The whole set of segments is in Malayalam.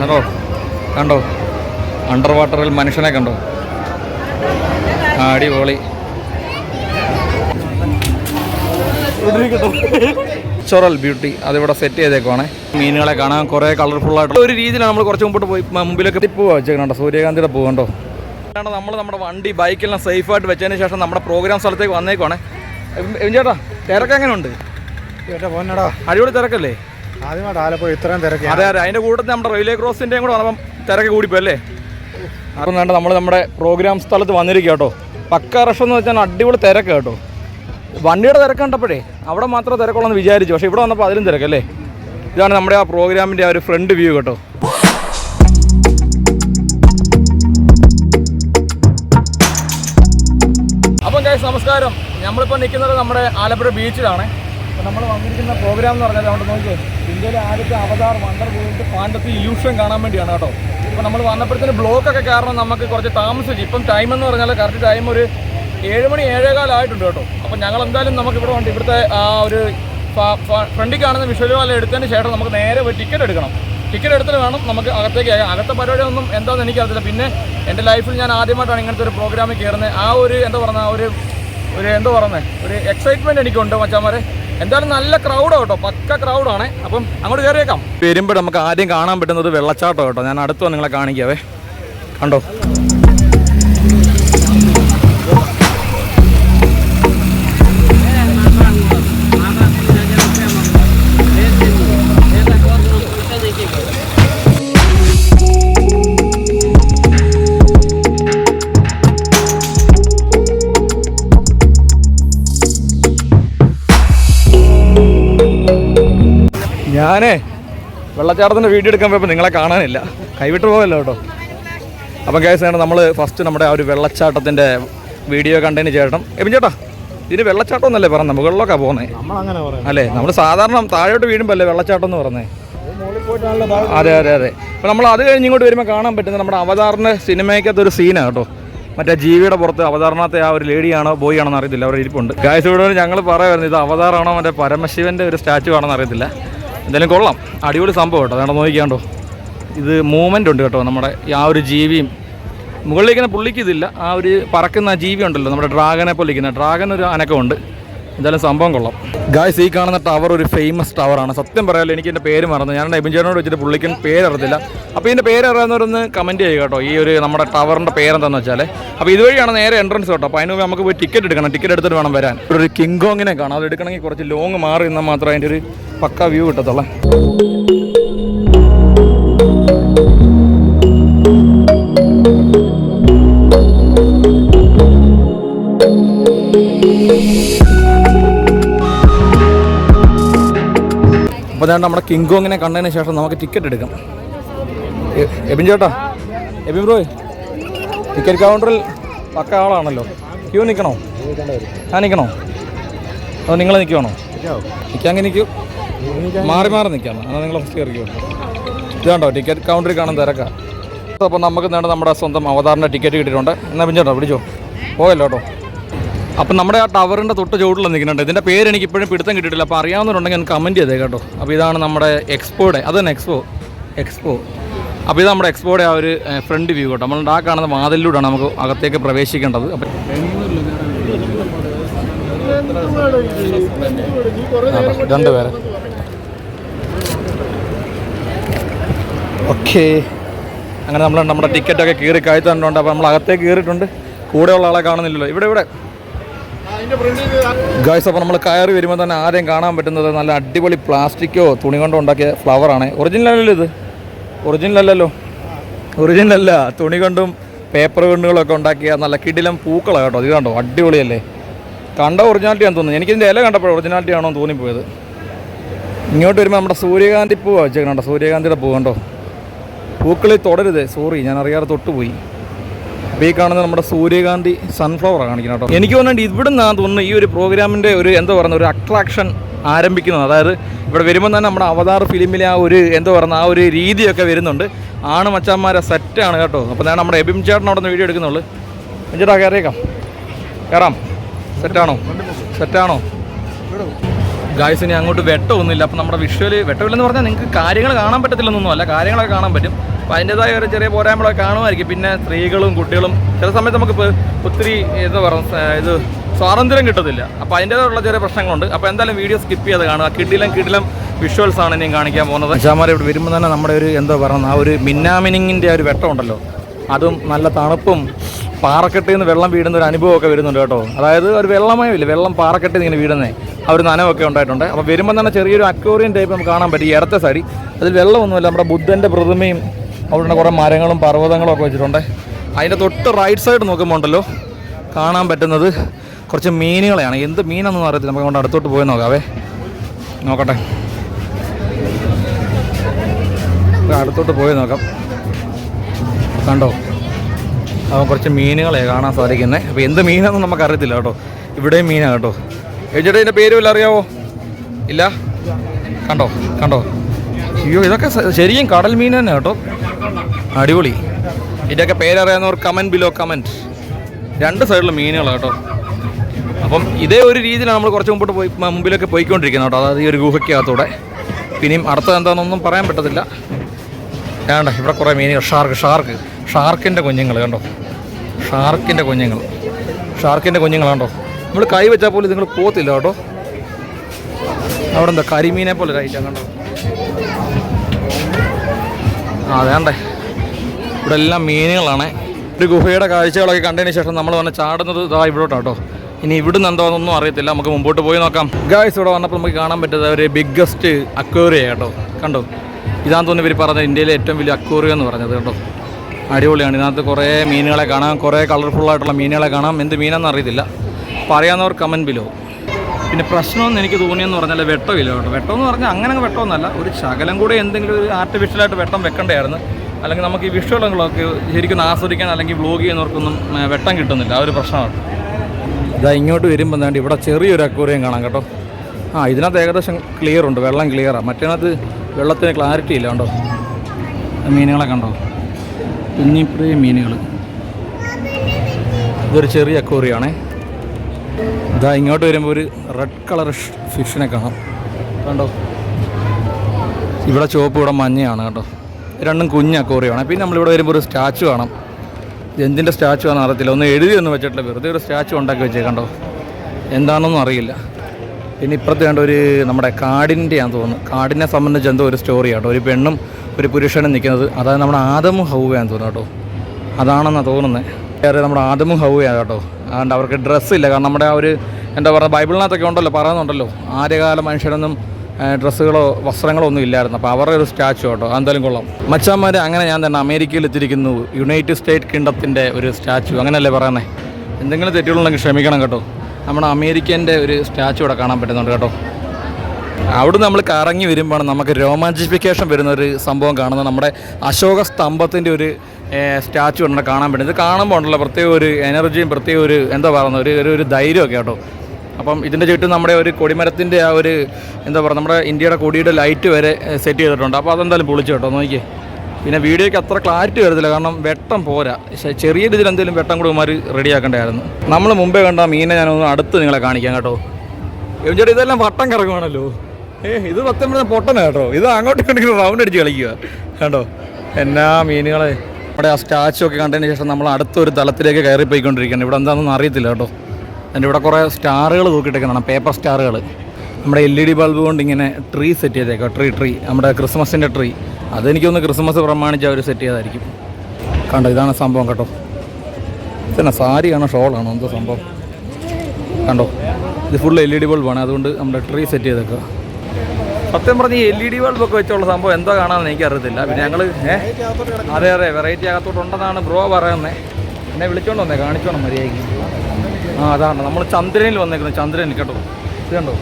കണ്ടോ? കണ്ടോ? അണ്ടർ വാട്ടറിൽ മനുഷ്യനെ കണ്ടോ? ആ, അടിപൊളി. ചൊറൽ ബ്യൂട്ടി. അതിവിടെ സെറ്റ് ചെയ്തേക്കുവാണേ. മീനുകളെ കാണാൻ കുറേ കളർഫുൾ ആയിട്ട് ഒരു രീതിയിലാണ് നമ്മൾ കുറച്ച് മുമ്പോട്ട് പോയി മുമ്പിലൊക്കെ പൂവ് വെച്ചേക്കണോ സൂര്യകാന്തിയുടെ പൂ കണ്ടോ? നമ്മൾ നമ്മുടെ വണ്ടി ബൈക്കെല്ലാം സേഫായിട്ട് വെച്ചതിന് ശേഷം നമ്മുടെ പ്രോഗ്രാം സ്ഥലത്തേക്ക് വന്നേക്കുവാണേ. ചേട്ടാ തിരക്ക് എങ്ങനെ ഉണ്ട് എന്റെ പൊന്നടാ. അടിപൊളി തിരക്കല്ലേ? അതെ അതെ. അതിന്റെ കൂട്ടത്തിൽ നമ്മുടെ റെയിൽവേ ക്രോസിന്റെയും കൂടെ വന്നപ്പം തിരക്ക് കൂടിപ്പോ അല്ലേ? അപ്പം വേണ്ട നമ്മൾ നമ്മുടെ പ്രോഗ്രാം സ്ഥലത്ത് വന്നിരിക്കുക കേട്ടോ. പക്ക റഷ് എന്ന് വെച്ചാൽ അടിപൊളി തിരക്ക് കേട്ടോ. വണ്ടിയുടെ തിരക്ക് കണ്ടപ്പോഴേ അവിടെ മാത്രം തിരക്കുള്ളൂ എന്ന് വിചാരിച്ചു. പക്ഷേ ഇവിടെ വന്നപ്പോൾ അതിലും തിരക്കല്ലേ ഇതാണ് നമ്മുടെ ആ പ്രോഗ്രാമിന്റെ ആ ഒരു ഫ്രണ്ട് വ്യൂ കേട്ടോ. അപ്പം ഗൈസ് നമസ്കാരം. നമ്മളിപ്പോൾ നിൽക്കുന്നത് നമ്മുടെ ആലപ്പുഴ ബീച്ചിലാണ് നമ്മൾ വന്നിരിക്കുന്ന പ്രോഗ്രാം എന്ന് പറഞ്ഞാൽ അവിടെ നോക്കിയേ ഇന്ത്യയിലെ ആദ്യത്തെ അവതാർ വണ്ടർ പോയിട്ട് പാണ്ടത്തി ഇല്യൂഷൻ കാണാൻ വേണ്ടിയാണ് കേട്ടോ. ഇപ്പോൾ നമ്മൾ വന്നപ്പോഴത്തേന് ബ്ലോക്കൊക്കെ കാരണം നമുക്ക് കുറച്ച് താമസിച്ചു ഇപ്പം ടൈം എന്ന് പറഞ്ഞാൽ കറക്റ്റ് ടൈം ഒരു ഏഴ് മണി ഏഴേകാലായിട്ടുണ്ട് കേട്ടോ. അപ്പോൾ ഞങ്ങൾ എന്തായാലും നമുക്ക് ഇവിടെ ഉണ്ട് ഇവിടുത്തെ ആ ഒരു ഫ്രണ്ടിൽ കാണുന്ന വിഷ്വലുകൾ എടുത്തതിന് ശേഷം നമുക്ക് നേരെ പോയി ടിക്കറ്റ് എടുക്കണം. ടിക്കറ്റ് എടുത്തിട്ട് വേണം നമുക്ക് അകത്തേക്ക്. അകത്തെ പരിപാടിയൊന്നും എന്താണെന്ന് എനിക്കറിയില്ല പിന്നെ എന്റെ ലൈഫിൽ ഞാൻ ആദ്യമായിട്ടാണ് ഇങ്ങനത്തെ ഒരു പ്രോഗ്രാമിൽ കയറുന്നത് ആ ഒരു എന്താ പറയുക ഒരു ഒരു എന്താ പറയുന്നത് ഒരു എക്സൈറ്റ്മെന്റ് എനിക്കുണ്ട് മച്ചാമാരെ. എന്തായാലും നല്ല ക്രൗഡ് കേട്ടോ പക്ക ക്രൗഡാണ് അപ്പം അങ്ങോട്ട് കയറിയേക്കാം വരുമ്പോൾ നമുക്ക് ആദ്യം കാണാൻ പറ്റുന്നത് വെള്ളച്ചാട്ടം കേട്ടോ ഞാൻ അടുത്ത് നിങ്ങളെ കാണിക്കാവേ. കണ്ടോ? ഞാനേ വെള്ളച്ചാട്ടത്തിന്റെ വീഡിയോ എടുക്കാൻ പോയപ്പോൾ നിങ്ങളെ കാണാനില്ല. കൈവിട്ട് പോകല്ലോ കേട്ടോ? അപ്പം കേസാണ് നമ്മൾ ഫസ്റ്റ് നമ്മുടെ ആ ഒരു വെള്ളച്ചാട്ടത്തിന്റെ വീഡിയോ കണ്ടതിന് ചേട്ടൻ എബിൻ ചേട്ടാ ഇതിന് വെള്ളച്ചാട്ടം എന്നല്ലേ പറഞ്ഞത് മുകളിലൊക്കെ പോകുന്നത് അല്ലേ? നമ്മൾ സാധാരണ താഴോട്ട് വീഴുമ്പോൾ അല്ലേ വെള്ളച്ചാട്ടം എന്ന് മുകളിൽ അതെ അതെ അതെ. അപ്പം നമ്മൾ അത് കഴിഞ്ഞ് ഇങ്ങോട്ട് വരുമ്പോൾ കാണാൻ പറ്റുന്നത് നമ്മുടെ അവതാറിന്റെ സിനിമയ്ക്കകത്ത് ഒരു സീനാണ് കേട്ടോ. മറ്റേ ജീവിയുടെ പുറത്ത് അവതാരണത്തെ ആ ഒരു ലേഡിയാണോ ബോയ് ആണോ എന്ന് അറിയത്തില്ല. അവർ ഇരിപ്പുണ്ട്. ഗായസ് ഇവിടെ ഞങ്ങൾ പറയുമായിരുന്നു ഇത് അവതാറാണോ മറ്റേ പരമശിവന്റെ ഒരു സ്റ്റാച്ചു ആണോ എന്ന് അറിയത്തില്ല. എന്തായാലും കൊള്ളാം. അടിപൊളി സംഭവം കേട്ടോ. അതാണ് നോക്കിക്കാണ്ടോ ഇത് മൂവ്മെന്റ് ഉണ്ട് കേട്ടോ നമ്മുടെ ആ ഒരു ജീവിയും. മുകളിലിരിക്കുന്ന പുള്ളിക്ക് ഇതില്ല. ആ ഒരു പറക്കുന്ന ജീവി ഉണ്ടല്ലോ നമ്മുടെ ഡ്രാഗനെ പോലെ ഇരിക്കുന്ന. ഡ്രാഗൻ ഒരു അനക്കമുണ്ട്. എന്തായാലും സംഭവം കൊള്ളാം. ഗായ്സ് ഈ കാണുന്ന ടവർ ഒരു ഫേമസ് ടവറാണ് സത്യം പറയാമല്ലോ എനിക്ക് എന്റെ പേര് മറന്നു. ഞാൻ എബിൻചേട്ടനോട് വെച്ചിട്ട് പുള്ളിക്ക് പേര് അറിയത്തില്ല അപ്പോൾ ഇതിന്റെ പേര് അറിയാവുന്നവരൊന്ന് കമന്റ് ചെയ്യുക കേട്ടോ. ഈ ഒരു നമ്മുടെ ടവറിന്റെ പേരെന്താണെന്ന് വെച്ചാൽ അപ്പോൾ ഇതുവഴിയാണ് നേരെ എൻട്രൻസ് കേട്ടോ. അപ്പോൾ അതിന് നമുക്ക് പോയി ടിക്കറ്റ് എടുക്കണം. ടിക്കറ്റ് എടുത്തിട്ട് വേണം വരാൻ. ഒരു കിങ്കോങ്ങിനെ കാണാം. അത് എടുക്കണമെങ്കിൽ കുറച്ച് ലോങ് മാറി നിന്നാൽ മാത്രമേ അതിന്റെ ഒരു പക്ക വ്യൂ കിട്ടത്തുള്ളേ. അപ്പോൾ ഞാൻ നമ്മുടെ കിങ്കോങ്ങിനെ കണ്ടതിന് ശേഷം നമുക്ക് ടിക്കറ്റ് എടുക്കാം. എബിൻ ചേട്ടാ എബിൻ ബ്രോ ടിക്കറ്റ് കൗണ്ടറിൽ പക്ക ആളാണല്ലോ. ക്യൂ നിൽക്കണോ ഞാൻ നിൽക്കണോ അതോ നിങ്ങൾ നിൽക്കുവാണോ നിൽക്കാമെങ്കിൽ നിൽക്കൂ മാറി മാറി നിൽക്കാം എന്നാൽ നിങ്ങൾ ഫസ്റ്റ് കയറി ഇതാണ്ടോ ടിക്കറ്റ് കൗണ്ടറിൽ കാണാൻ തിരക്കാം. അപ്പോൾ നമുക്ക് നേടെ നമ്മുടെ സ്വന്തം അവതാറിന്റെ ടിക്കറ്റ് കിട്ടിയിട്ടുണ്ട്. എന്നാൽ പിഞ്ചേട്ടോ പിടിച്ചോ. പോയല്ലോ കേട്ടോ. അപ്പം നമ്മുടെ ആ ടവറിന്റെ തൊട്ട് ചുവട്ടിൽ നിൽക്കുന്നുണ്ട്. ഇതിന്റെ പേര് എനിക്ക് ഇപ്പോഴും പിടുത്തം കിട്ടിയിട്ടില്ല. അപ്പോൾ അറിയാവുന്നവരുണ്ടെങ്കിൽ എനിക്ക് കമന്റ് ചെയ്തേ കേട്ടോ. അപ്പോൾ ഇതാണ് നമ്മുടെ എക്സ്പോയുടെ അത് തന്നെ എക്സ്പോ എക്സ്പോ അപ്പോൾ ഇത് നമ്മുടെ എക്സ്പോയുടെ ആ ഒരു ഫ്രണ്ട് വ്യൂ കേട്ടോ. നമ്മൾ ആ കാണുന്ന വാതിലൂടെയാണ് നമുക്ക് അകത്തേക്ക് പ്രവേശിക്കേണ്ടത്. അപ്പം രണ്ട് ഓക്കേ. അങ്ങനെ നമ്മൾ നമ്മുടെ ടിക്കറ്റൊക്കെ കീറി കാഴ്ത്തുണ്ട് അപ്പോൾ നമ്മൾ അകത്തേക്ക് കയറിയിട്ടുണ്ട് കൂടെയുള്ള ആളെ കാണുന്നില്ലല്ലോ. ഇവിടെ ഇവിടെ. ഗായ്സ് അപ്പോൾ നമ്മൾ കയറി വരുമ്പോൾ തന്നെ ആദ്യം കാണാൻ പറ്റുന്നത് നല്ല അടിപൊളി പ്ലാസ്റ്റിക്കോ തുണി കൊണ്ടോ ഉണ്ടാക്കിയ ഫ്ലവറാണ് ഒറിജിനൽ അല്ലല്ലോ ഇത്. ഒറിജിനൽ അല്ലല്ലോ. ഒറിജിനൽ അല്ല. തുണി കൊണ്ടും പേപ്പർ കൊണ്ടുകളൊക്കെ ഉണ്ടാക്കിയ നല്ല കിടിലം പൂക്കളാണ് കേട്ടോ. ഇത് കണ്ടോ? അടിപൊളിയല്ലേ? കണ്ട ഒറിജിനാലിറ്റി ആണെന്ന് തോന്നുന്നു. എനിക്കിതിന്റെ ഇല കണ്ടപ്പോൾ ഒറിജിനാലിറ്റി ആണോ തോന്നിപ്പോയത്. ഇങ്ങോട്ട് വരുമ്പോൾ നമ്മുടെ സൂര്യകാന്തി പൂവാണ് വെച്ചേക്കണോ സൂര്യകാന്തിയുടെ പൂ കണ്ടോ? പൂക്കളിൽ തുടരുത്. സോറി ഞാൻ അറിയാതെ തൊട്ടുപോയി. അപ്പോൾ ഈ കാണുന്നത് നമ്മുടെ സൂര്യകാന്തി സൺഫ്ലവർ കാണിക്കണം കേട്ടോ. എനിക്ക് തോന്നുന്നുണ്ട് ഇവിടെ നിന്നാണ് തോന്നുന്നു ഈ ഒരു പ്രോഗ്രാമിന്റെ ഒരു എന്താ പറയുന്ന ഒരു അട്രാക്ഷൻ ആരംഭിക്കുന്നത്. അതായത് ഇവിടെ വരുമ്പോൾ തന്നെ നമ്മുടെ അവതാർ ഫിലിമിലെ ആ ഒരു എന്താ പറയുന്ന ആ ഒരു രീതിയൊക്കെ വരുന്നുണ്ട്. ആണ് മച്ചാന്മാരെ സെറ്റാണ് കേട്ടോ. അപ്പോൾ ഞാൻ നമ്മുടെ എബിം നിന്ന് വീഡിയോ എടുക്കുന്നുള്ളൂ. ചേട്ടാ കയറിയേക്കാം. കയറാം. സെറ്റാണോ സെറ്റാണോ ഗായ്സ് ഇനി അങ്ങോട്ട് വെട്ടമൊന്നുമില്ല. അപ്പം നമ്മുടെ വിഷ്വൽ വെട്ടമില്ലെന്ന് പറഞ്ഞാൽ നിങ്ങൾക്ക് കാര്യങ്ങൾ കാണാൻ പറ്റത്തില്ലെന്നൊന്നും അല്ല കാര്യങ്ങളൊക്കെ കാണാൻ പറ്റും. അപ്പോൾ അതിന്റെതായ ഒരു ചെറിയ പോരായ്മകളൊക്കെ കാണുമായിരിക്കും. പിന്നെ സ്ത്രീകളും കുട്ടികളും ചില സമയത്ത് നമുക്ക് ഒത്തിരി എന്താ പറയുക ഇത് സ്വാതന്ത്ര്യം കിട്ടത്തില്ല. അപ്പോൾ അതിന്റേതായുള്ള ചെറിയ പ്രശ്നങ്ങളുണ്ട്. അപ്പോൾ എന്തായാലും വീഡിയോ സ്കിപ്പ് ചെയ്ത് കാണുക. കിടിലം കിടിലം വിഷ്വൽസ് ആണ് ഇനിയും കാണിക്കാൻ പോകുന്നത്. അച്ഛാമാരെ ഇവിടെ വരുമ്പോൾ തന്നെ നമ്മുടെ ഒരു എന്താ പറയുക ആ ഒരു മിന്നാമിനിങ്ങിന്റെ ഒരു വെട്ടമുണ്ടല്ലോ അതും നല്ല തണുപ്പും പാറക്കെട്ടിൽ നിന്ന് വെള്ളം വീടുന്ന ഒരു അനുഭവമൊക്കെ വരുന്നുണ്ട് കേട്ടോ. അതായത് ഒരു വെള്ളമയമില്ല വെള്ളം പാറക്കെട്ടിൽ നിന്ന് ഇങ്ങനെ വീടുന്നേ ഒരു നനവൊക്കെ ഉണ്ടായിട്ടുണ്ട്. അപ്പോൾ വരുമ്പോൾ തന്നെ ചെറിയൊരു അക്വോറിയം ടൈപ്പ് നമുക്ക് കാണാൻ പറ്റും. ഈ ഇടത്തെ സൈഡിൽ അതിൽ വെള്ളമൊന്നുമില്ല. നമ്മുടെ ബുദ്ധന്റെ പ്രതിമയും അവിടെ കുറേ മരങ്ങളും പർവതങ്ങളും ഒക്കെ വെച്ചിട്ടുണ്ട്. അതിന്റെ തൊട്ട് റൈറ്റ് സൈഡ് നോക്കുമ്പോൾ ഉണ്ടല്ലോ കാണാൻ പറ്റുന്നത് കുറച്ച് മീനുകളെയാണ്. എന്ത് മീനാണെന്നൊന്നും അറിയത്തില്ല. നമുക്ക് കൊണ്ട് അടുത്തോട്ട് പോയി നോക്കാവേ. നോക്കട്ടെ. അടുത്തോട്ട് പോയി നോക്കാം. കണ്ടോ? അപ്പം കുറച്ച് മീനുകളെ കാണാൻ സാധിക്കുന്നത് അപ്പോൾ എന്ത് മീനാണെന്ന് നമുക്കറിയത്തില്ല കേട്ടോ. ഇവിടെയും മീനാണ് കേട്ടോ. ചേട്ടാ ഇതിന്റെ പേര് വല്ല അറിയാവോ? ഇല്ല? കണ്ടോ? കണ്ടോ? അയ്യോ ഇതൊക്കെ ശരിക്കും കടൽ മീൻ തന്നെ കേട്ടോ. അടിപൊളി. ഇതിന്റെയൊക്കെ പേരറിയാവുന്നവർ കമന്റ് ബിലോ കമന്റ് രണ്ട് സൈഡിലും മീനുകളാണ് കേട്ടോ. അപ്പം ഇതേ ഒരു രീതിയിലാണ് നമ്മൾ കുറച്ച് മുമ്പോട്ട് പോയി മുമ്പിലൊക്കെ പോയിക്കൊണ്ടിരിക്കുന്നത് കേട്ടോ. അതായത് ഈ ഒരു ഗുഹയ്ക്കകത്തൂടെ. പിന്നെയും അടുത്തത് എന്താണെന്നൊന്നും പറയാൻ പറ്റത്തില്ല. വേണ്ട ഇവിടെ കുറേ മീനുകൾ. Shark shark. ഷാർക്കിന്റെ കുഞ്ഞുങ്ങൾ കണ്ടോ? ഷാർക്കിന്റെ കുഞ്ഞുങ്ങൾ. ഷാർക്കിന്റെ കുഞ്ഞുങ്ങൾ കണ്ടോ? നമ്മൾ കൈ വെച്ചാൽ പോലും നിങ്ങൾ പോത്തില്ല കേട്ടോ. അവിടെ എന്താ കരിമീനെ പോലെ ഐറ്റം കണ്ടോ? ആ വേണ്ടേ ഇവിടെ എല്ലാം മീനുകളാണ്. ഒരു ഗുഹയുടെ കാഴ്ചകളൊക്കെ കണ്ടതിന് ശേഷം നമ്മൾ വന്ന് ചാടുന്നത് ഇതാ ഇവിടോട്ടാണ് കേട്ടോ. ഇനി ഇവിടുന്ന് എന്താണെന്നൊന്നും അറിയത്തില്ല. നമുക്ക് മുമ്പോട്ട് പോയി നോക്കാം. ഗായ്സ് ഇവിടെ വന്നപ്പോൾ നമുക്ക് കാണാൻ പറ്റുന്നത് ഒരു ബിഗ്ഗസ്റ്റ് അക്വേറിയ കേട്ടോ. കണ്ടോ? ഇതാന്ന് തോന്നുന്നു ഇവർ പറഞ്ഞത് ഇന്ത്യയിലെ ഏറ്റവും വലിയ അക്വേറിയ എന്ന് പറഞ്ഞത് കേട്ടോ. അടിപൊളിയാണ്. ഇതിനകത്ത് കുറേ മീനുകളെ കാണാം. കുറേ കളർഫുള്ളായിട്ടുള്ള മീനുകളെ കാണാം. എന്ത് മീനാണെന്ന് അറിയത്തില്ല. അപ്പോൾ അറിയാവുന്നവർ കമന്റ് ബിലോ പിന്നെ പ്രശ്നമെന്ന് എനിക്ക് തോന്നിയെന്ന് പറഞ്ഞാൽ വെട്ടമില്ല കേട്ടോ. വെട്ടം എന്ന് പറഞ്ഞാൽ അങ്ങനെ അങ്ങ് വെട്ടമൊന്നുമല്ല. ഒരു ശകലം കൂടെ എന്തെങ്കിലും ഒരു ആർട്ടിഫിഷ്യലായിട്ട് വെട്ടം വെക്കണ്ടായിരുന്നു അല്ലെങ്കിൽ നമുക്ക് ഈ വിഷ്വലുകളൊക്കെ ശരിക്കും ആസ്വദിക്കാൻ അല്ലെങ്കിൽ വ്ലോഗ് ചെയ്യുന്നവർക്കൊന്നും വെട്ടം കിട്ടുന്നില്ല. ആ ഒരു പ്രശ്നമാണ്. ഇതാ ഇങ്ങോട്ട് വരുമ്പോൾ വേണ്ടി ഇവിടെ ചെറിയൊരു അക്വേറിയം കാണാം കേട്ടോ. ആ ഇതിനകത്ത് ഏകദേശം ക്ലിയർ ഉണ്ട്. വെള്ളം ക്ലിയറാണ് മറ്റേനകത്ത് വെള്ളത്തിന് ക്ലാരിറ്റി ഇല്ല കണ്ടോ? മീനുകളെ കണ്ടോ? കുഞ്ഞിപ്രിയ മീനുകൾ ഇതൊരു ചെറിയ അക്വേറിയാണേ ഇതാ ഇങ്ങോട്ട് വരുമ്പോൾ ഒരു റെഡ് കളർ ഫിഷിനെ കാണാം. കണ്ടോ? ഇവിടെ ചുവപ്പ് ഇവിടെ മഞ്ഞയാണ് കേട്ടോ. രണ്ടും കുഞ്ഞ അക്വേറിയമാണ് പിന്നെ നമ്മളിവിടെ വരുമ്പോൾ ഒരു സ്റ്റാച്ചു കാണാം. എന്തിന്റെ സ്റ്റാച്ചു ആണെന്ന് അറിയത്തില്ല. ഒന്ന് എഴുതി ഒന്ന് വെച്ചിട്ടില്ല. വെറുതെ ഒരു സ്റ്റാച്ചു ഉണ്ടാക്കി വെച്ചേ കണ്ടോ? എന്താണെന്നൊന്നും അറിയില്ല. പിന്നെ ഇപ്പുറത്ത് കണ്ട ഒരു നമ്മുടെ കാടിന്റെ ആണെന്ന് തോന്നുന്നു. കാടിനെ സംബന്ധിച്ച് എന്തോ ഒരു സ്റ്റോറി കേട്ടോ ഒരു പെണ്ണും ഒരു പുരുഷനും നിൽക്കുന്നത്. അതായത് നമ്മുടെ ആദമും ഹൗവയാന്ന് തോന്നുന്നു കേട്ടോ. അതാണെന്നാണ് തോന്നുന്നത് വേറെ നമ്മുടെ ആദമും ഹൗവയാണ് കേട്ടോ. അതുകൊണ്ട് അവർക്ക് ഡ്രസ്സില്ല കാരണം നമ്മുടെ ആ ഒരു എന്താ പറയുക ബൈബിളിനകത്തൊക്കെ ഉണ്ടല്ലോ പറയുന്നുണ്ടല്ലോ ആദ്യകാല മനുഷ്യരൊന്നും ഡ്രസ്സുകളോ വസ്ത്രങ്ങളോ ഒന്നും ഇല്ലായിരുന്നു. അപ്പോൾ അവരുടെ ഒരു സ്റ്റാച്ചു കേട്ടോ. അതെന്തായാലും കൊള്ളാം. മച്ചാന്മാർ അങ്ങനെ ഞാൻ തന്നെ അമേരിക്കയിൽ എത്തിയിരിക്കുന്നു. യുണൈറ്റഡ് സ്റ്റേറ്റ് കിങ്ഡത്തിന്റെ ഒരു സ്റ്റാച്ചു. അങ്ങനെയല്ലേ പറയുന്നത് എന്തെങ്കിലും തെറ്റുകളുണ്ടെങ്കിൽ ക്ഷമിക്കണം കേട്ടോ. നമ്മുടെ അമേരിക്കന്റെ ഒരു സ്റ്റാച്ചു ഇവിടെ കാണാൻ പറ്റുന്നുണ്ട് കേട്ടോ. അവിടെ നമ്മൾ കറങ്ങി വരുമ്പോഴാണ് നമുക്ക് രോമാഞ്ചിഫിക്കേഷൻ വരുന്ന ഒരു സംഭവം കാണുന്നത്. നമ്മുടെ അശോക സ്തംഭത്തിന്റെ ഒരു സ്റ്റാച്ചു ഉണ്ട് കാണാൻ പറ്റും. ഇത് കാണുമ്പോൾ ഉണ്ടല്ലോ പ്രത്യേക ഒരു എനർജിയും പ്രത്യേക ഒരു എന്താ പറയുന്നത് ഒരു ഒരു- ധൈര്യമൊക്കെ കേട്ടോ. അപ്പം ഇതിന്റെ ചുറ്റും നമ്മുടെ ഒരു കൊടിമരത്തിന്റെ ആ ഒരു എന്താ പറയുക നമ്മുടെ ഇന്ത്യയുടെ കൊടിയുടെ ലൈറ്റ് വരെ സെറ്റ് ചെയ്തിട്ടുണ്ട്. അപ്പോൾ അതെന്തായാലും പൊളിച്ചു കേട്ടോ നോക്കിയേ. പിന്നെ വീഡിയോയ്ക്ക് അത്ര ക്ലാരിറ്റി വരത്തില്ല കാരണം വെട്ടം പോരാ. ചെറിയ രീതിയിൽ എന്തെങ്കിലും വെട്ടം കൂടെ ഉമാർ റെഡിയാക്കേണ്ടതായിരുന്നു നമ്മൾ മുമ്പേ കണ്ട മീനെ ഞാനൊന്ന് അടുത്ത് നിങ്ങളെ കാണിക്കാം കേട്ടോ. ചേട്ടാ ഇതെല്ലാം വട്ടം കറങ്ങുവാണല്ലോ. ഏ ഇത് പറഞ്ഞാൽ പൊട്ടനാ കേട്ടോ. ഇത് അങ്ങോട്ട് ഇങ്ങോട്ടും റൗണ്ട് അടിച്ച് കളിക്കുക കേട്ടോ എന്നാ മീനുകളെ. നമ്മുടെ ആ സ്റ്റാച്ചു ഒക്കെ കണ്ടതിന് ശേഷം നമ്മൾ അടുത്തൊരു തലത്തിലേക്ക് കയറി പോയിക്കൊണ്ടിരിക്കുകയാണ് ഇവിടെ എന്താണെന്ന് അറിയത്തില്ല കേട്ടോ. എന്റെ ഇവിടെ കുറേ സ്റ്റാറുകൾ തൂക്കിയിട്ടേക്കുന്നതാണ് പേപ്പർ സ്റ്റാറുകൾ. നമ്മുടെ എൽ ഇ ഡി ബൾബ് കൊണ്ട് ഇങ്ങനെ ട്രീ സെറ്റ് ചെയ്തേക്കാം ട്രീ ട്രീ. നമ്മുടെ ക്രിസ്മസിന്റെ ട്രീ. അതെനിക്കൊന്ന് ക്രിസ്മസ് പ്രമാണിച്ച് അവർ സെറ്റ് ചെയ്തായിരിക്കും കണ്ടോ ഇതാണ് സംഭവം കേട്ടോ. ഇതന്നെ സാരിയാണോ ഷോളാണോ എന്തോ സംഭവം? കണ്ടോ ഇത് ഫുൾ എൽ ഇ ഡി ബൾബാണ് അതുകൊണ്ട് നമ്മുടെ ട്രീ സെറ്റ് ചെയ്തേക്കുക സത്യം പറഞ്ഞ ഈ എൽ ഇ ഡി ബൾബൊക്കെ വെച്ചുള്ള സംഭവം എന്തോ കാണാമെന്ന് എനിക്ക് അറിയത്തില്ല പിന്നെ ഞങ്ങൾ അതെ അതെ വെറൈറ്റി അകത്തോട്ടുണ്ടെന്നാണ് ബ്രോ പറയുന്നത് എന്നെ വിളിച്ചോണ്ട് വന്നേ കാണിച്ചോണം മര്യാദയ്ക്ക്. ആ അതാണ്. നമ്മൾ ചന്ദ്രനിൽ വന്നേക്കണം ചന്ദ്രനിൽ കേട്ടോ. ഇത് കണ്ടോ?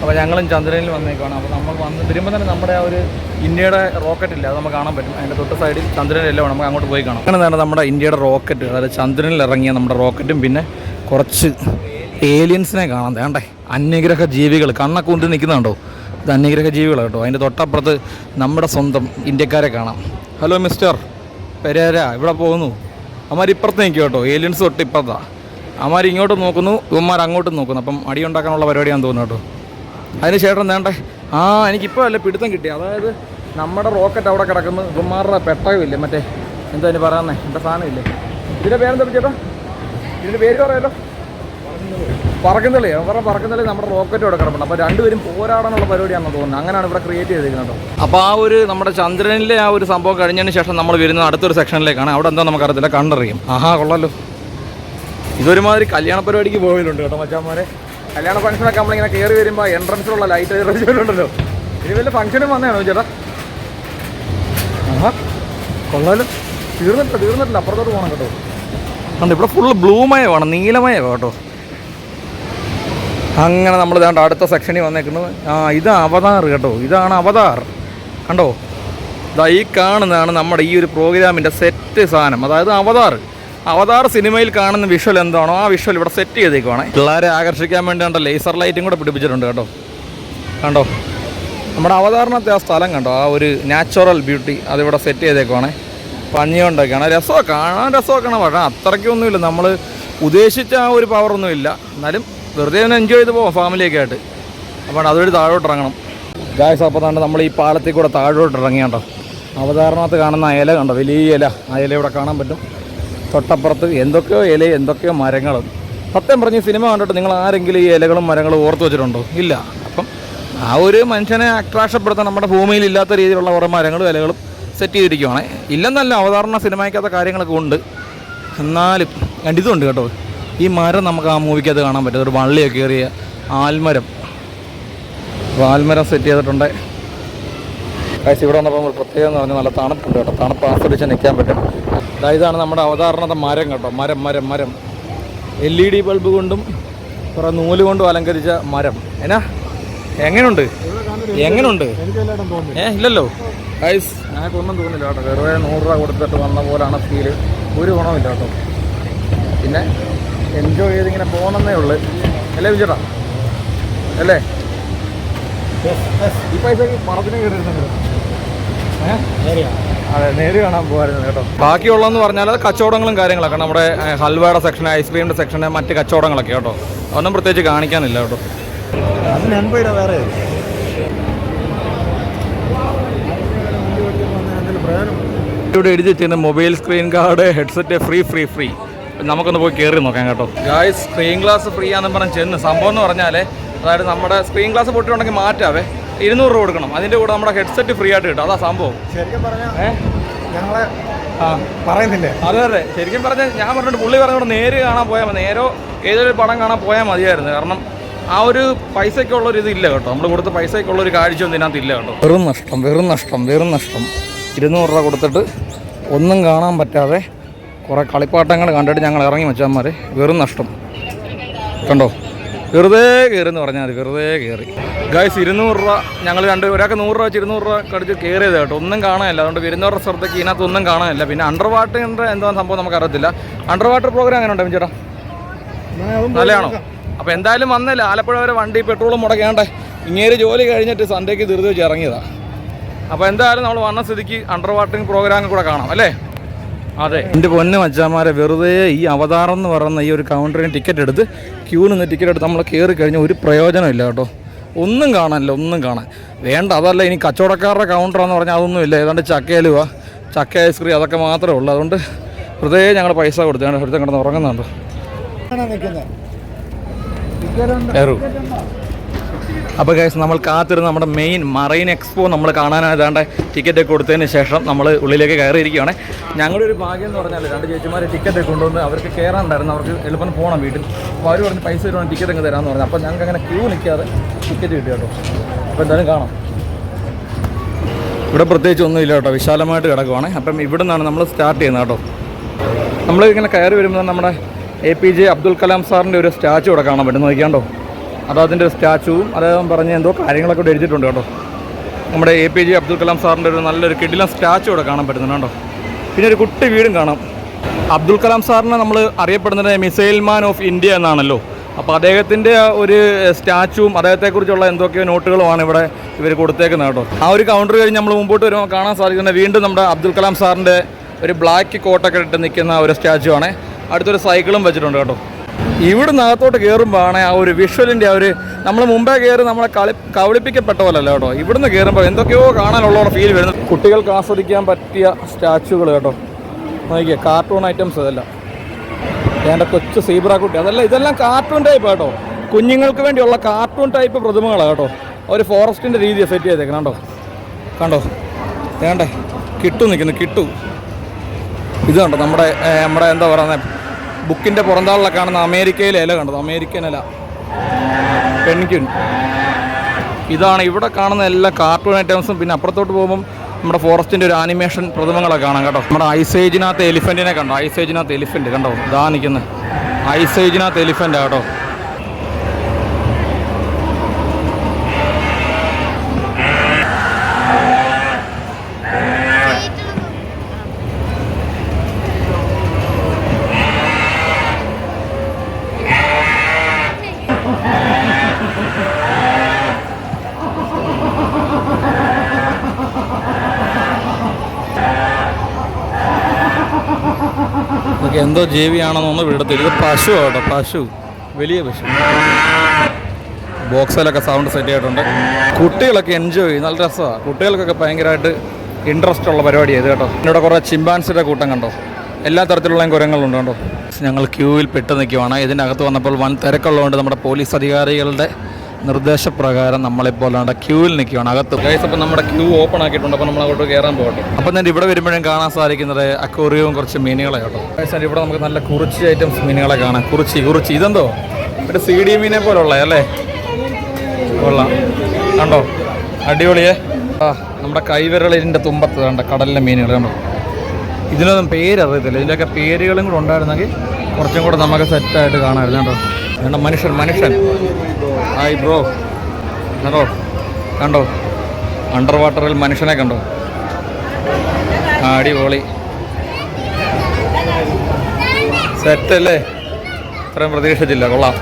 അപ്പോൾ ഞങ്ങളും ചന്ദ്രനിൽ വന്നേക്കാണ് അപ്പോൾ നമ്മൾ വന്ന് വരുമ്പോൾ തന്നെ നമ്മുടെ ആ ഒരു ഇന്ത്യയുടെ റോക്കറ്റ് ഇല്ല? അത് നമുക്ക് കാണാൻ പറ്റും. അതിന്റെ തൊട്ട് സൈഡിൽ ചന്ദ്രനെല്ലാം നമുക്ക് അങ്ങോട്ട് പോയി കാണാം. അങ്ങനെ തന്നെ നമ്മുടെ ഇന്ത്യയുടെ റോക്കറ്റ് അതായത് ചന്ദ്രനിൽ ഇറങ്ങിയ നമ്മുടെ റോക്കറ്റും പിന്നെ കുറച്ച് ഏലിയൻസിനെ കാണാൻ വേണ്ടേ അന്യഗ്രഹ ജീവികൾ. കണ്ണൊക്കെ കൊണ്ട് നിൽക്കുന്നുണ്ടോ? അന്യഗ്രഹ ജീവികളാണ് കേട്ടോ. അതിന്റെ തൊട്ടപ്പുറത്ത് നമ്മുടെ സ്വന്തം ഇന്ത്യക്കാരെ കാണാം. Hello mister. പെരേര ഇവിടെ പോകുന്നു. അമാർ ഇപ്പുറത്ത് നിൽക്കും കേട്ടോ. ഏലിയൻസ് തൊട്ട് ഇപ്പുറത്താണ് അമാർ ഇങ്ങോട്ട് നോക്കുന്നു ഇവന്മാർ അങ്ങോട്ടും നോക്കുന്നു. അപ്പം അടി ഉണ്ടാക്കാനുള്ള പരിപാടിയാണെന്ന് തോന്നുന്നു കേട്ടോ. അതിന് ശേഷം വേണ്ടേ? ആ എനിക്കിപ്പോൾ അല്ല പിടുത്തം കിട്ടി. അതായത് നമ്മുടെ റോക്കറ്റ് അവിടെ കിടക്കുന്നു. ഇവന്മാരുടെ പെട്ടകമില്ലേ? മറ്റേ എന്താ അതിന് പറയുന്നത് എന്റെ സാധനമില്ലേ? ഇതിന്റെ പേരെന്താ ചേട്ടാ? ഇതിന്റെ പേര് പറയാലോ പറക്കുന്നളി അവർ പറഞ്ഞ പറക്കുന്നളി നമ്മുടെ റോക്കറ്റ് കൊടുക്കണം കിടപ്പുണ്ട് അപ്പോൾ രണ്ടുപേരും പോരാടാനുള്ള പരിപാടിയാണെന്ന് തോന്നുന്നത് അങ്ങനെയാണ് ഇവിടെ ക്രിയേറ്റ് ചെയ്തിരിക്കുന്നത് അപ്പോൾ ആ ഒരു നമ്മുടെ ചന്ദ്രനിലെ ആ ഒരു സംഭവം കഴിഞ്ഞതിന് ശേഷം നമ്മൾ വരുന്നത് അടുത്തൊരു സെക്ഷനിലേക്കാണ് അവിടെ എന്താ നമുക്കറിയത്തില്ല. കണ്ടറിയും. ആഹാ കൊള്ളാലോ. ഇതൊരുമാതിരി കല്യാണ പരിപാടിക്ക് പോയലുണ്ട് കേട്ടോ മച്ചാമാരെ. കല്യാണ ഫംഗ്ഷനൊക്കെ നമ്മളിങ്ങനെ കയറി വരുമ്പോൾ എൻട്രൻസിലുള്ള ലൈറ്റ് ഉണ്ടല്ലോ ഇനി വലിയ ഫംഗ്ഷനും വന്നതാണോ ചേട്ടാ? ആഹാ കൊള്ളാലോ. തീർന്നിട്ടില്ല തീർന്നിട്ടില്ല. അപ്പുറത്തോട്ട് പോകണം കേട്ടോ. ഉണ്ട് ഇവിടെ ഫുള്ള് ബ്ലൂമയമാണ് നീലമയോ കേട്ടോ. അങ്ങനെ നമ്മൾ ഇതാണ്ട് അടുത്ത സെക്ഷനിൽ വന്നേക്കുന്നത്. ആ ഇത് അവതാർ കേട്ടോ. ഇതാണ് അവതാർ. കണ്ടോ? ഇതാ ഈ കാണുന്നതാണ് നമ്മുടെ ഈ ഒരു പ്രോഗ്രാമിന്റെ സെറ്റ് സാധനം. അതായത് അവതാർ. അവതാർ സിനിമയിൽ കാണുന്ന വിഷ്വൽ എന്താണോ ആ വിഷ്വൽ ഇവിടെ സെറ്റ് ചെയ്തേക്കുവാണ്. പിള്ളേരെ ആകർഷിക്കാൻ വേണ്ടി കണ്ടോ ലേസർ ലൈറ്റും കൂടെ പിടിപ്പിച്ചിട്ടുണ്ട് കേട്ടോ. കണ്ടോ? നമ്മുടെ അവതാറിനകത്തെ ആ സ്ഥലം കണ്ടോ? ആ ഒരു നാച്ചുറൽ ബ്യൂട്ടി അതിവിടെ സെറ്റ് ചെയ്തേക്കുവാണേ. പഞ്ഞി കൊണ്ടൊക്കെയാണ്. രസമൊക്കെ കാണാൻ രസമൊക്കെയാണ് പക്ഷേ അത്രയ്ക്കൊന്നുമില്ല. നമ്മൾ ഉദ്ദേശിച്ച ആ ഒരു പവറൊന്നുമില്ല എന്നാലും വെറുതെ ഒന്ന് എൻജോയ് ചെയ്ത് പോവാം ഫാമിലിയൊക്കെ ആയിട്ട്. അപ്പോൾ അതുവഴി താഴോട്ട് ഇറങ്ങണം. ഗായസ് അപ്പോൾ തന്നെ നമ്മൾ ഈ പാലത്തിൽ കൂടെ താഴോട്ട് ഇറങ്ങിയാണ്ടോ അവതാരണത്ത് കാണുന്ന ഇല കണ്ടോ? വലിയ ഇല. ആ ഇല ഇവിടെ കാണാൻ പറ്റും. തൊട്ടപ്പുറത്ത് എന്തൊക്കെയോ ഇല എന്തൊക്കെയോ മരങ്ങൾ. സത്യം പറഞ്ഞ് സിനിമ കണ്ടിട്ട് നിങ്ങൾ ആരെങ്കിലും ഈ ഇലകളും മരങ്ങളും ഓർത്ത് വെച്ചിട്ടുണ്ടോ? ഇല്ല. അപ്പം ആ ഒരു മനുഷ്യനെ അക്രാശപ്പെടുത്താൻ നമ്മുടെ ഭൂമിയിൽ ഇല്ലാത്ത രീതിയിലുള്ള കുറേ മരങ്ങളും ഇലകളും സെറ്റ് ചെയ്തിരിക്കുവാണ്. ഇല്ലെന്നല്ല അവതാരണ സിനിമയ്ക്കകത്ത കാര്യങ്ങളൊക്കെ ഉണ്ട്. എന്നാലും കണ്ടിതുണ്ട് കേട്ടോ. ഈ മരം നമുക്ക് ആ മൂവിക്കകത്ത് കാണാൻ പറ്റും. ഒരു വള്ളിയൊക്കെ കയറിയ ആൽമരം. ആൽമരം സെറ്റ് ചെയ്തിട്ടുണ്ട്. കാശ് ഇവിടെ വന്നപ്പോൾ നമ്മൾ പ്രത്യേകം എന്ന് പറഞ്ഞാൽ നല്ല തണുപ്പുണ്ട് കേട്ടോ. തണുപ്പ് ആസ്വദിച്ച് നിൽക്കാൻ പറ്റും. ഇതാണ് നമ്മുടെ അവതാരണത്തെ മരം കേട്ടോ. മരം മരം മരം. എൽ ഇ ഡി ബൾബ് കൊണ്ടും കുറേ നൂൽ കൊണ്ടും അലങ്കരിച്ച മരം. എന്നാ? എങ്ങനെയുണ്ട് എങ്ങനെയുണ്ട് ഏ ഇല്ലല്ലോ. ഗൈസ് ഞങ്ങൾക്കൊന്നും തോന്നില്ല കേട്ടോ. വെറുതെ നൂറ് രൂപ കൊടുത്തിട്ട് വന്ന പോലാണ് ഫീൽ ഒരു ഗുണമില്ല കേട്ടോ. പിന്നെ? എൻജോയ് ചെയ്തിങ്ങനെ പോകണമെന്നേ ഉള്ളു. അല്ലേ വിജേട്ടാ? അല്ലേ? ഈ പൈസക്ക് പണത്തിന് കയറിയിരുന്നെങ്കിൽ അതെ നേര് കാണാൻ പോകായിരുന്നു കേട്ടോ. ബാക്കിയുള്ളതെന്ന് പറഞ്ഞാൽ അത് കച്ചവടങ്ങളും കാര്യങ്ങളൊക്കെ നമ്മുടെ ഹൽവയുടെ സെക്ഷൻ ഐസ്ക്രീമിന്റെ സെക്ഷൻ മറ്റ് കച്ചവടങ്ങളൊക്കെ കേട്ടോ. അതൊന്നും പ്രത്യേകിച്ച് കാണിക്കാനില്ല കേട്ടോ. അതിന് എൺപത് രൂപ വേറെ. ഇവിടെ എഴുതി വെച്ചിരുന്ന mobile screen card headset free free free. നമുക്കൊന്ന് പോയി കയറി നോക്കാം കേട്ടോ. ഗായ്സ് സ്ക്രീൻ ഗ്ലാസ് ഫ്രീ ആണെന്ന് പറഞ്ഞ് ചെന്ന്. സംഭവം എന്ന് പറഞ്ഞാൽ അതായത് നമ്മുടെ സ്ക്രീൻ ഗ്ലാസ് പൊട്ടിട്ടുണ്ടെങ്കിൽ മാറ്റാവേ. ഇരുന്നൂറ് രൂപ കൊടുക്കണം. അതിന്റെ കൂടെ നമ്മുടെ ഹെഡ്സെറ്റ് ഫ്രീ ആയിട്ട് കിട്ടും. അതാ സംഭവം. ശരിക്കും പറഞ്ഞാൽ ഞങ്ങളെ ആ. പറയുന്നില്ലേ? അതെ അതെ. ശരിക്കും പറഞ്ഞാൽ ഞാൻ പറഞ്ഞിട്ട് പുള്ളി പറഞ്ഞോട് നേര് കാണാൻ പോയാൽ മതി. നേരോ ഏതൊരു പടം കാണാൻ പോയാൽ മതിയായിരുന്നു. കാരണം ആ ഒരു പൈസയ്ക്കുള്ള ഒരു ഇതില്ല കേട്ടോ. നമ്മൾ കൊടുത്ത പൈസയ്ക്കുള്ള ഒരു കാഴ്ച ഒന്നും ഇതിനകത്ത് ഇല്ല കേട്ടോ. വെറും നഷ്ടം വെറും നഷ്ടം വെറും നഷ്ടം. ഇരുന്നൂറ് രൂപ കൊടുത്തിട്ട് ഒന്നും കാണാൻ പറ്റാതെ കുറേ കളിപ്പാട്ടങ്ങൾ കണ്ടിട്ട് ഞങ്ങൾ ഇറങ്ങി വെച്ചാൽ വെറും നഷ്ടം. കണ്ടോ? വെറുതെ കയറി എന്ന് പറഞ്ഞാൽ മതി. വെറുതെ കയറി ഗായ്സ് ഇരുന്നൂറ് രൂപ. ഞങ്ങൾ രണ്ട് ഒരാൾക്ക് നൂറ് രൂപ വെച്ച് ഇരുന്നൂറ് രൂപ കടിച്ച് കയറിയത് കേട്ടോ. ഒന്നും കാണാനില്ല. അതുകൊണ്ട് വരുന്നവരുടെ ശ്രദ്ധയ്ക്ക് ഇതിനകത്ത് ഒന്നും കാണാനില്ല. പിന്നെ അണ്ടർ വാട്ടറിന്റെ എന്താ സംഭവം നമുക്ക് അറിയത്തില്ല. അണ്ടർ വാട്ടർ പ്രോഗ്രാം എങ്ങനെ ഉണ്ട് ചേട്ടാ? നല്ലതാണോ? അപ്പോൾ എന്തായാലും വന്നില്ല. ആലപ്പുഴ വരെ വണ്ടി പെട്രോളും മുടക്കേണ്ടേ ഇങ്ങേര് ജോലി കഴിഞ്ഞിട്ട് സൺഡേക്ക് ധൃതി വെച്ച് ഇറങ്ങിയതാണ് അപ്പോൾ എന്തായാലും നമ്മൾ വന്ന സ്ഥിതിക്ക് അണ്ടർ വാട്ടറിങ് പ്രോഗ്രാം കൂടെ കാണാം അല്ലേ? അതെ. എന്റെ പൊന്ന് മച്ചാമാരെ വെറുതെ ഈ അവതാരം എന്ന് പറയുന്ന ഈ ഒരു കൗണ്ടറിന് ടിക്കറ്റ് എടുത്ത് ക്യൂ നിന്ന് ടിക്കറ്റ് എടുത്ത് നമ്മൾ കയറി കഴിഞ്ഞാൽ ഒരു പ്രയോജനമില്ല കേട്ടോ. ഒന്നും കാണാനില്ല ഒന്നും കാണാൻ. വേണ്ട അതല്ല ഇനി കച്ചവടക്കാരുടെ കൗണ്ടറാന്ന് പറഞ്ഞാൽ അതൊന്നും ഇല്ല. ഏതാണ്ട് ചക്കയലുവ. ചക്ക ഐസ്ക്രീം അതൊക്കെ മാത്രമേ ഉള്ളൂ. അതുകൊണ്ട് വെറുതെ ഞങ്ങൾ പൈസ കൊടുത്തു ഞങ്ങളുടെ അടുത്ത് കിടന്ന് ഉറങ്ങുന്നുണ്ട്. കയറൂ അപ്പോൾ കേസ് നമ്മൾ കാത്തിരുന്ന് നമ്മുടെ മെയിൻ മറൈൻ എക്സ്പോ നമ്മൾ കാണാനായതാണ്ട് ടിക്കറ്റ് ഒക്കെ കൊടുത്തതിന് ശേഷം നമ്മൾ ഉള്ളിലേക്ക് കയറിയിരിക്കുകയാണ്. ഞങ്ങളുടെ ഒരു ഭാഗ്യം എന്ന് പറഞ്ഞാൽ രണ്ട് ചേച്ചിമാർ ടിക്കറ്റ് കൊണ്ടുവന്ന് അവർക്ക് കയറാനുണ്ടായിരുന്നു അവർക്ക് എളുപ്പം പോകണം വീട്ടിൽ. അപ്പോൾ അവർ പറഞ്ഞ് പൈസ തരുവാണെങ്കിൽ ടിക്കറ്റ് അങ്ങ് തരാമെന്ന് പറഞ്ഞു. അപ്പോൾ ഞങ്ങൾക്ക് അങ്ങനെ ക്യൂ നിൽക്കാതെ ടിക്കറ്റ് കിട്ടി കേട്ടോ. അപ്പോൾ എന്തായാലും കാണാം. ഇവിടെ പ്രത്യേകിച്ച് ഒന്നുമില്ല കേട്ടോ. വിശാലമായിട്ട് കിടക്കുവാണ്. അപ്പം ഇവിടെ നിന്നാണ് നമ്മൾ സ്റ്റാർട്ട് ചെയ്യുന്നത് കേട്ടോ. നമ്മളിങ്ങനെ കയറി വരുമ്പോൾ നമ്മുടെ A P J Abdul Kalam സാറിന്റെ ഒരു സ്റ്റാച്ചു ഇവിടെ കാണാൻ പറ്റും നോക്കിയാണ്ടോ? അത് അതിന്റെ സ്റ്റാച്ചുവും അദ്ദേഹം പറഞ്ഞ എന്തോ കാര്യങ്ങളൊക്കെ ഇവിടെ എഴുതിയിട്ടുണ്ട് കേട്ടോ. നമ്മുടെ A P J Abdul Kalam സാറിന്റെ ഒരു നല്ലൊരു കിടിലം സ്റ്റാച്ചു ഇവിടെ കാണാൻ പറ്റുന്നുണ്ട് കേട്ടോ. പിന്നെ ഒരു കുട്ടി വീടും കാണാം. അബ്ദുൽ കലാം സാറിനെ നമ്മൾ അറിയപ്പെടുന്നത് മിസൈൽ മാൻ ഓഫ് ഇന്ത്യ എന്നാണല്ലോ. അപ്പോൾ അദ്ദേഹത്തിന്റെ ഒരു സ്റ്റാച്ചുവും അദ്ദേഹത്തെക്കുറിച്ചുള്ള എന്തൊക്കെയോ നോട്ടുകളുമാണ് ഇവിടെ ഇവർ കൊടുത്തേക്കുന്നത് കേട്ടോ. ആ ഒരു കൗണ്ടർ കഴിഞ്ഞ് നമ്മൾ മുമ്പോട്ട് വരുമ്പോൾ കാണാൻ സാധിക്കുന്നത് വീണ്ടും നമ്മുടെ അബ്ദുൽ കലാം സാറിന്റെ ഒരു ബ്ലാക്ക് കോട്ടൊക്കെ ഇട്ട് നിൽക്കുന്ന ഒരു സ്റ്റാച്ചു ആണ് അടുത്തൊരു സൈക്കിളും വെച്ചിട്ടുണ്ട് കേട്ടോ. ഇവിടുന്ന് അകത്തോട്ട് കയറുമ്പോൾ ആണ് ആ ഒരു വിഷ്വലിന്റെ ആ ഒരു നമ്മൾ മുമ്പേ കയറി നമ്മളെ കളി കവളിപ്പിക്കപ്പെട്ട പോലല്ല കേട്ടോ? ഇവിടുന്ന് കയറുമ്പോൾ എന്തൊക്കെയോ കാണാനുള്ള ഫീൽ വരുന്നത്. കുട്ടികൾക്ക് ആസ്വദിക്കാൻ പറ്റിയ സ്റ്റാച്ചുകൾ കേട്ടോ. നോക്കിയേ കാർട്ടൂൺ ഐറ്റംസ് ഇതെല്ലാം. എന്റെ കൊച്ചു സീബ്ര കുട്ടി. അതല്ല ഇതെല്ലാം കാർട്ടൂൺ ടൈപ്പ് കേട്ടോ. കുഞ്ഞുങ്ങൾക്ക് വേണ്ടിയുള്ള കാർട്ടൂൺ ടൈപ്പ് പ്രതിമകളാണ് കേട്ടോ. ഒരു ഫോറസ്റ്റിന്റെ രീതി സെറ്റ് ചെയ്തേക്കണം കണ്ടോ? കണ്ടോ? വേണ്ടേ കിട്ടു നിൽക്കുന്നു കിട്ടു. ഇത് കണ്ടോ? നമ്മുടെ നമ്മുടെ എന്താ പറയുന്നത് ബുക്കിന്റെ പുറന്താളിലൊക്കെ കാണുന്ന അമേരിക്കയിലെ ഇല കണ്ടത്. അമേരിക്കൻ ഇല. പെൻക്വിൻ ഇതാണ് ഇവിടെ കാണുന്ന എല്ലാ കാർട്ടൂൺ ഐറ്റംസും പിന്നെ അപ്പുറത്തോട്ട് പോകുമ്പം നമ്മുടെ ഫോറസ്റ്റിന്റെ ഒരു ആനിമേഷൻ പ്രതിമകളൊക്കെ കാണാം കേട്ടോ. നമ്മുടെ ഐസേജിനകത്ത് എലിഫന്റിനെ കണ്ടോ? ഐസേജിനകത്ത് എലിഫന്റ് കണ്ടോ? ഇതാ നിൽക്കുന്നത് ഐസേജിനകത്ത് എലിഫന്റ് കേട്ടോ. എന്തോ ജീവിയാണെന്നൊന്നും വിടത്തില്ല ഇത് പശു കേട്ടോ പശു. വലിയ പശു. ബോക്സിലൊക്കെ സൗണ്ട് സെറ്റ് ചെയ്തിട്ടുണ്ട്. കുട്ടികളൊക്കെ എൻജോയ് ചെയ്യും. നല്ല രസമാണ് കുട്ടികൾക്കൊക്കെ ഭയങ്കരമായിട്ട് ഇൻട്രസ്റ്റ് ഉള്ള പരിപാടി ഇത് കേട്ടോ? ഇവിടെ കുറേ ചിമ്പാൻസിയുടെ കൂട്ടം കണ്ടോ? എല്ലാ തരത്തിലുള്ള കുരങ്ങളുണ്ട് കേട്ടോ ഞങ്ങൾ ക്യൂവിൽ പെട്ട് നിൽക്കുവാണ്. ഇതിനകത്ത് വന്നപ്പോൾ വൻ തിരക്കുള്ളതുകൊണ്ട് നമ്മുടെ പോലീസ് അധികാരികളുടെ നിർദ്ദേശപ്രകാരം നമ്മളിപ്പോൾ അവിടെ ക്യൂവിൽ നിൽക്കുകയാണ്. അകത്ത് ഗൈസ് അപ്പം നമ്മുടെ ക്യൂ ഓപ്പൺ ആക്കിയിട്ടുണ്ട്. അപ്പോൾ നമ്മൾ അങ്ങോട്ട് കയറാൻ പോകട്ടെ. അപ്പം തന്നെ ഇവിടെ വരുമ്പോഴും കാണാൻ സാധിക്കുന്നത് അക്വറിയവും കുറച്ച് മീനുകളെ കേട്ടോ. ഗൈസ് ഇവിടെ നമുക്ക് നല്ല കുറിച്ചി ഐറ്റംസ് മീനുകളെ കാണാം. കുറിച്ചി കുറിച്ചി. ഇതെന്തോ? ഒരു സി ഡി മീനെ പോലുള്ള അല്ലേ? കൊള്ളാം. കണ്ടോ? അടിപൊളിയേ. ആ നമ്മുടെ കൈവിരളിന്റെ തുമ്പത്ത് കണ്ട കടലിലെ മീനുകൾ കണ്ടോ? ഇതിനൊന്നും പേരറിയത്തില്ല. ഇതിന്റെയൊക്കെ പേരുകളും കൂടെ ഉണ്ടായിരുന്നെങ്കിൽ കുറച്ചും കൂടെ നമുക്ക് സെറ്റായിട്ട് കാണാമായിരുന്നു കേട്ടോ. മനുഷ്യൻ മനുഷ്യൻ. Hi bro. കണ്ടോ? കണ്ടോ? അണ്ടർ വാട്ടറിൽ മനുഷ്യനെ കണ്ടോ? അടിപൊളി. സെറ്റല്ലേ? ഇത്രയും പ്രതീക്ഷിച്ചില്ല. കൊള്ളാം.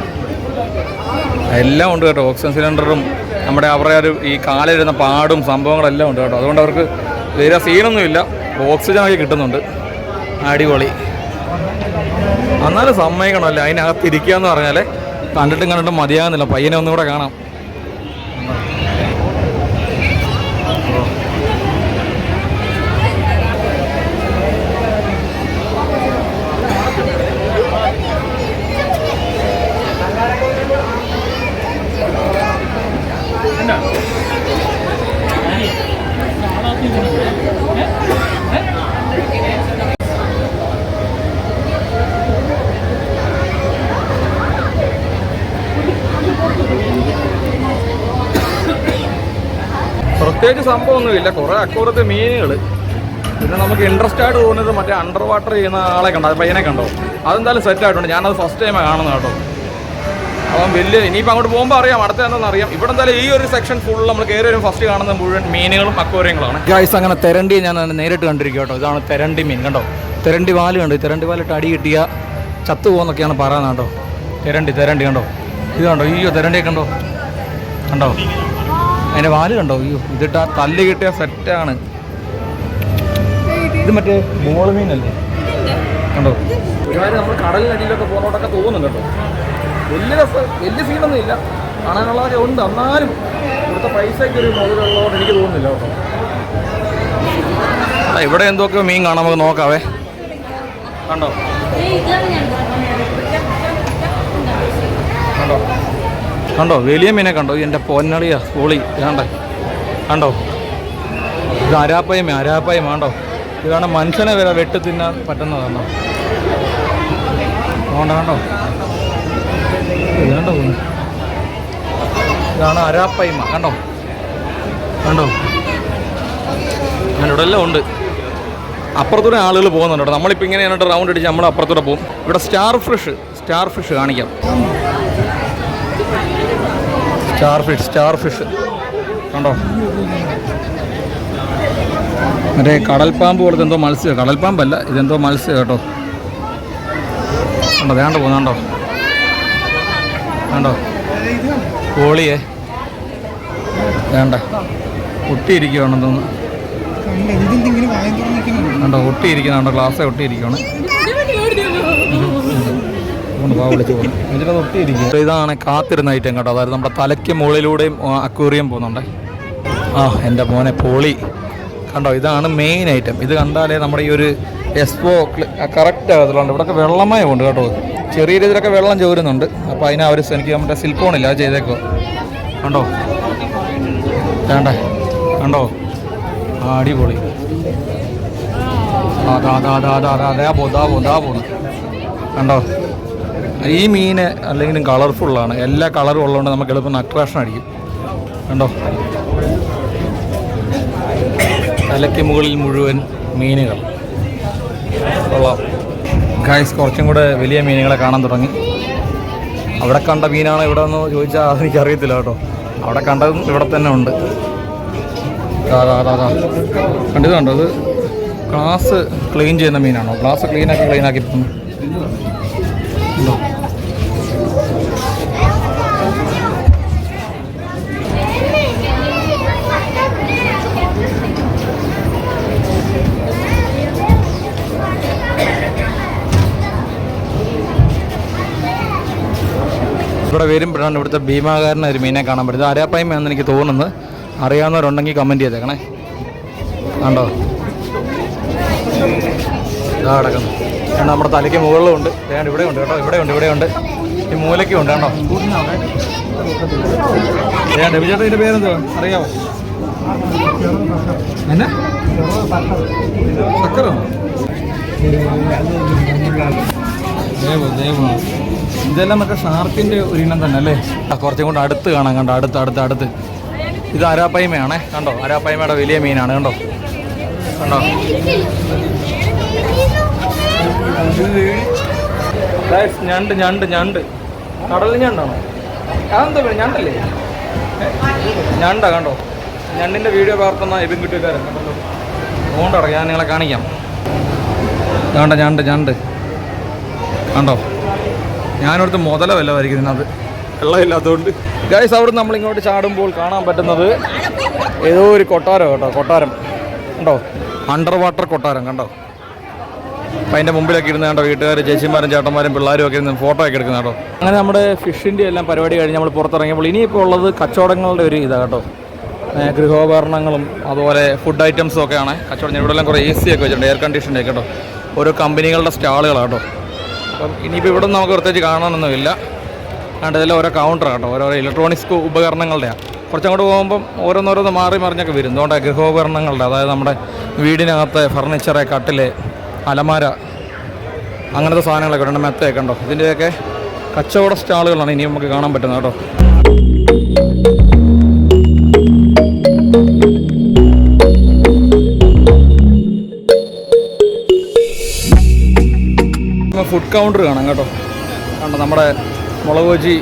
എല്ലാം ഉണ്ട് കേട്ടോ. ഓക്സിജൻ സിലിണ്ടറും നമ്മുടെ അവരുടെ ഒരു ഈ കാലിരുന്ന പാടും സംഭവങ്ങളെല്ലാം ഉണ്ട് കേട്ടോ. അതുകൊണ്ട് അവർക്ക് വേറെ സീനൊന്നുമില്ല. ഓക്സിജൻ ആയി കിട്ടുന്നുണ്ട്. അടിപൊളി. എന്നാലും സമ്മതിക്കണമല്ലേ? അതിനകത്ത് ഇരിക്കുക എന്ന് പറഞ്ഞാൽ കണ്ടിട്ടും കണ്ടിട്ടും മതിയാകുന്നില്ല. പയ്യനെ ഒന്നുകൂടെ കാണാം. പ്രത്യേകിച്ച് സംഭവമൊന്നുമില്ല. കുറേ അക്കൂറത്തെ മീനുകൾ പിന്നെ നമുക്ക് ഇൻട്രസ്റ്റ് ആയിട്ട് തോന്നുന്നത് മറ്റേ അണ്ടർ വാട്ടർ ചെയ്യുന്ന ആളെ കണ്ടോ? പയ്യനെ കണ്ടോ? അതെന്തായാലും സെറ്റ് ആയിട്ടുണ്ട്. ഞാനത് ഫസ്റ്റ് ടൈമാണ് കാണുന്നത് കേട്ടോ. അപ്പം വലിയ ഇനിയിപ്പോൾ അങ്ങോട്ട് പോകുമ്പോൾ അറിയാം. അടുത്ത എന്താണെന്ന് അറിയാം. ഇവിടെ എന്തായാലും ഈ ഒരു സെക്ഷൻ ഫുൾ നമ്മൾ കയറി വരും. ഫസ്റ്റ് കാണുന്ന മുഴുവൻ മീനുകളും അക്കോരങ്ങളാണ് ഗൈസ് അങ്ങനെ തെരണ്ടി ഞാൻ നേരിട്ട് കണ്ടിരിക്കും കേട്ടോ. ഇതാണ് തെരണ്ടി മീൻ കണ്ടോ? തെരണ്ടി വാൽ കണ്ടു? തെരണ്ടി വാലിട്ട് അടി കിട്ടിയ ചത്തു പോകുന്നൊക്കെയാണ് പറയുന്നത് കേട്ടോ. തെരണ്ടി തെരണ്ടി കണ്ടോ? ഇത് കണ്ടോ? ഈ തെരണ്ടിയൊക്കെ കണ്ടോ? കണ്ടോ? അതിന്റെ വാൽ കണ്ടോ? അയ്യോ ഇതിട്ട് ആ തല്ല് കിട്ടിയ സെറ്റാണ് ഇത് മറ്റേ മോൾ മീനല്ലേ കണ്ടോ? ഒരുമാതിരി നമ്മൾ കടലിനടിയിലൊക്കെ പോകുന്നോട്ടൊക്കെ തോന്നുന്നുണ്ട് കേട്ടോ. വലിയ രസം വലിയ സീനൊന്നും ഇല്ല. കാണാനുള്ളതൊക്കെ ഉണ്ട്. എന്നാലും ഇവിടുത്തെ പൈസയ്ക്ക് ഒരു മുതലുള്ളതുകൊണ്ട് എനിക്ക് തോന്നുന്നില്ല കേട്ടോ. ഇവിടെ എന്തൊക്കെ മീൻ കാണാൻ നമുക്ക് നോക്കാവേ. കണ്ടോ കണ്ടോ കണ്ടോ? വലിയ മീനെ കണ്ടോ? എന്റെ പൊന്നളിയാ പൊളി. ഇതാണ്ടേ? കണ്ടോ? ഇത് അരാപ്പയമേ അരാപ്പയം കണ്ടോ ഇതാണ് മനുഷ്യനെ വരെ വെട്ടി തിന്നാൻ പറ്റുന്നതാണോ? അതുകൊണ്ട് കണ്ടോ ഇത് കണ്ടോ ഇതാണ് അരാപ്പയ്മ കണ്ടോ? കണ്ടോ? അങ്ങനെ ഇവിടെ എല്ലാം ഉണ്ട്. അപ്പുറത്തൂടെ ആളുകൾ പോകുന്നുണ്ട് നമ്മളിപ്പോൾ ഇങ്ങനെ റൗണ്ട് അടിച്ച് നമ്മൾ അപ്പുറത്തൂടെ പോകും. ഇവിടെ സ്റ്റാർ ഫിഷ് സ്റ്റാർ ഫിഷ് കാണിക്കാം. സ്റ്റാർ ഫിഷ് സ്റ്റാർ ഫിഷ് കണ്ടോ? മറ്റേ കടൽപ്പാമ്പ് പോലത്തെ എന്തോ മത്സ്യം കടൽപ്പാമ്പല്ല ഇതെന്തോ മത്സ്യം കേട്ടോ. കണ്ടോ വേണ്ട പോകുന്നുണ്ടോ കണ്ടോ കോളിയെ. വേണ്ട. ഒട്ടിയിരിക്കുകയാണെന്ന് തോന്നുന്നു. കണ്ടോ ഒട്ടിയിരിക്കുന്നുണ്ടോ ഗ്ലാസ് ഒട്ടിയിരിക്കുകയാണ് പോകുന്നു. ഇതാണ് കാത്തിരുന്ന ഐറ്റം കേട്ടോ. അതായത് നമ്മുടെ തലയ്ക്ക് മുകളിലൂടെയും അക്വേറിയം പോകുന്നുണ്ട്. ആ എന്റെ മോനെ പോളി. കണ്ടോ ഇതാണ് മെയിൻ ഐറ്റം ഇത് കണ്ടാലേ നമ്മുടെ ഈ ഒരു എക്സ്പോ കറക്റ്റ് ആകത്തുള്ളൂ. ഇവിടെയൊക്കെ വെള്ളമയം ഉണ്ട് കേട്ടോ. ചെറിയ രീതിയിലൊക്കെ വെള്ളം ചോരുന്നുണ്ട്. അപ്പോൾ അതിനാ അവർ എനിക്ക് നമ്മുടെ സിൽക്കോണില്ല അത് ചെയ്തേക്കോ. കണ്ടോ? വേണ്ടേ? കണ്ടോ? അടിപൊളി. അതാ അതാ അതാ അതാ അതാ അതേ പോ പോ കണ്ടോ? ഈ മീൻ അല്ലെങ്കിലും കളർഫുള്ളാണ്. എല്ലാ കളറും ഉള്ളതുകൊണ്ട് നമുക്ക് എളുപ്പം അട്രാക്ഷൻ അടിക്കും. കണ്ടോ? തലയ്ക്ക് മുകളിൽ മുഴുവൻ മീനുകൾ. കൊള്ളാം. ഗായ്സ് കുറച്ചും കൂടെ വലിയ മീനുകളെ കാണാൻ തുടങ്ങി. അവിടെ കണ്ട മീനാണ് ഇവിടെ എന്ന് ചോദിച്ചാൽ അതെനിക്ക് അറിയത്തില്ല കേട്ടോ. അവിടെ കണ്ടതും ഇവിടെ തന്നെ ഉണ്ട്. ദാ. കണ്ടോ? അത് ഗ്ലാസ് ക്ലീൻ ചെയ്യുന്ന മീനാണോ? ഗ്ലാസ് ക്ലീനാക്കി ക്ലീനാക്കി ക്ലീൻ വരുമ്പോഴാണ് ഇവിടുത്തെ ഭീമാകാരനെ ഒരു മീനെ കാണാൻ പറ്റുന്നത് എന്ന് എനിക്ക് തോന്നുന്നത്. അറിയാവുന്നവരുണ്ടെങ്കിൽ കമന്റ് ചെയ്തേക്കണേ. കണ്ടോ? ഇതാ കിടക്കുന്നു. കാരണം നമ്മുടെ തലയ്ക്ക് മുകളിലും ഉണ്ട്. വേണ്ട ഇവിടെ ഉണ്ട് കേട്ടോ ഇവിടെ ഉണ്ട് ഇവിടെ ഉണ്ട്. ഈ മൂലയ്ക്കും ഉണ്ട് കേട്ടോ വേണ്ട വിജയേട്ടൻ ഇതിന്റെ പേരെന്തുവാ? അറിയാമോ എന്നാ? സക്കറോ ദേവോ ദേവോ. ഇതെല്ലാം മറ്റേ ഷാർക്കിന്റെ ഇനം തന്നെ അല്ലേ? കുറച്ചും കൂടെ അടുത്ത് കാണാം കണ്ടോ? അടുത്ത് അടുത്ത് അടുത്ത്. ഇത് അരാപ്പയ്മയാണേ കണ്ടോ? അരാപ്പൈമയുടെ വലിയ മീനാണ് കണ്ടോ? കണ്ടോ? ഞണ്ട് ഞണ്ട് ഞണ്ട്. കടലിൽ ഞണ്ടാണോ? അതെന്താ പറയുക ഞണ്ടല്ലേ? ഞണ്ടാ കണ്ടോ? ഞണ്ടിന്റെ വീഡിയോ പകർത്തുന്ന ഇപ്പം കിട്ടുകാരൻ അതുകൊണ്ടോ ഞാൻ നിങ്ങളെ കാണിക്കാം. കണ്ടോ ഞണ്ട് ഞണ്ട്. കണ്ടോ? ഞാനടുത്ത് മുതല വല്ലതായിരിക്കും വെള്ളം ഇല്ലാത്തതുകൊണ്ട് ഗൈസ് അവിടെ നമ്മൾ ഇങ്ങോട്ട് ചാടുമ്പോൾ കാണാൻ പറ്റുന്നത് ഏതോ ഒരു കൊട്ടാരം കേട്ടോ കൊട്ടാരം. കണ്ടോ? അണ്ടർ വാട്ടർ കൊട്ടാരം കണ്ടോ? അപ്പം അതിന്റെ മുമ്പിലൊക്കെ ഇരുന്ന് കണ്ടോ വീട്ടുകാർ ചേച്ചിമാരും ചേട്ടന്മാരും പിള്ളേരും ഒക്കെ ഇരുന്ന് ഫോട്ടോ ഒക്കെ എടുക്കുന്ന കേട്ടോ അങ്ങനെ നമ്മുടെ ഫിഷിന്റെ എല്ലാം പരിപാടി കഴിഞ്ഞ് നമ്മൾ പുറത്തിറങ്ങിയപ്പോൾ ഇനിയിപ്പോൾ ഉള്ളത് കച്ചവടങ്ങളുടെ ഒരു ഇതാണ് കേട്ടോ. ഗൃഹോപകരണങ്ങളും അതുപോലെ ഫുഡ് ഐറ്റംസും ഒക്കെയാണ്. കച്ചവടം ഇവിടെ എല്ലാം കുറേ എ സി ഒക്കെ വെച്ചിട്ടുണ്ട് എയർ കണ്ടീഷന്റെ ഒക്കെ കേട്ടോ ഓരോ കമ്പനികളുടെ സ്റ്റാളുകളാണ് കേട്ടോ. അപ്പം ഇനിയിപ്പോൾ ഇവിടെ നമുക്ക് പ്രത്യേകിച്ച് കാണാനൊന്നുമില്ല. കണ്ട് ഇതെല്ലാം ഓരോ കൗണ്ടർ കേട്ടോ. ഓരോ ഇലക്ട്രോണിക്സ് ഉപകരണങ്ങളുടെയാണ്. കുറച്ചങ്ങോട്ട് പോകുമ്പം ഓരോന്നോരോന്ന് മാറി മറിഞ്ഞൊക്കെ വരും. അതുകൊണ്ട് ഗൃഹോപകരണങ്ങളുടെ അതായത് നമ്മുടെ വീടിനകത്തെ ഫർണിച്ചറ് കട്ടിൽ അലമാര അങ്ങനത്തെ സാധനങ്ങളൊക്കെ ഉണ്ട്. മെത്തയൊക്കെ ഉണ്ടോ ഇതിന്റെയൊക്കെ കച്ചവട സ്റ്റാളുകളാണ് ഇനി നമുക്ക് കാണാൻ പറ്റുന്നത് കേട്ടോ. ഫുഡ് കൗണ്ടർ കാണാം കേട്ടോ. കണ്ടോ നമ്മുടെ മുളക് ബജി